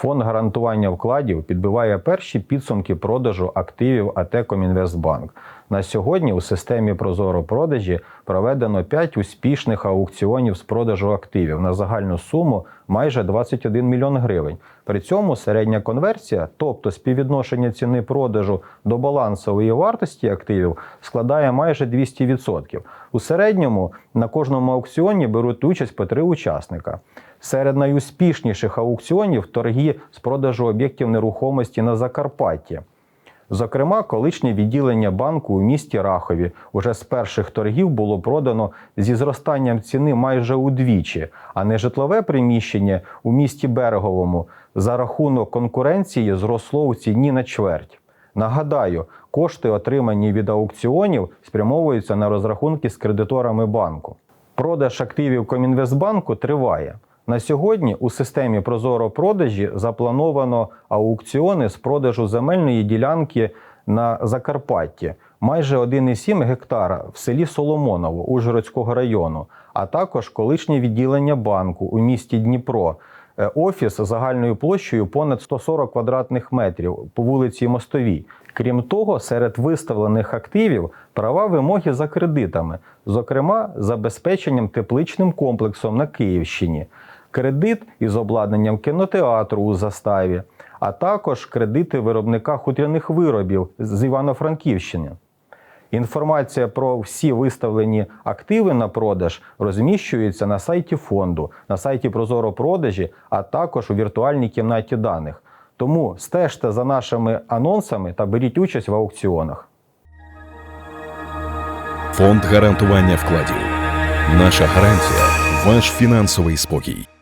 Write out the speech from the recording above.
Фонд гарантування вкладів підбиває перші підсумки продажу активів АТ Комінвестбанк. На сьогодні у системі Прозоро продажі проведено 5 успішних аукціонів з продажу активів на загальну суму майже 21 мільйон гривень. При цьому середня конверсія, тобто співвідношення ціни продажу до балансової вартості активів, складає майже 200%. У середньому на кожному аукціоні беруть участь по три учасника. Серед найуспішніших аукціонів торги з продажу об'єктів нерухомості на Закарпатті. Зокрема, колишнє відділення банку у місті Рахові уже з перших торгів було продано зі зростанням ціни майже удвічі, а нежитлове приміщення у місті Береговому за рахунок конкуренції зросло у ціні на чверть. Нагадаю, кошти, отримані від аукціонів, спрямовуються на розрахунки з кредиторами банку. Продаж активів Комінвестбанку триває. На сьогодні у системі Прозоро продажі заплановано аукціони з продажу земельної ділянки на Закарпатті майже 1,7 гектара в селі Соломоново Ужгородського району, а також колишнє відділення банку у місті Дніпро. Е, Офіс загальною площею понад 140 квадратних метрів по вулиці Мостовій. Крім того, серед виставлених активів права вимоги за кредитами, зокрема забезпеченням тепличним комплексом на Київщині, кредит із обладнанням кінотеатру у заставі, а також кредити виробника хутряних виробів з Івано-Франківщини. Інформація про всі виставлені активи на продаж розміщується на сайті фонду, на сайті Прозоро продажі, а також у віртуальній кімнаті даних. Тому стежте за нашими анонсами та беріть участь в аукціонах. Фонд гарантування вкладів. Наша гарантія ваш фінансовий спокій.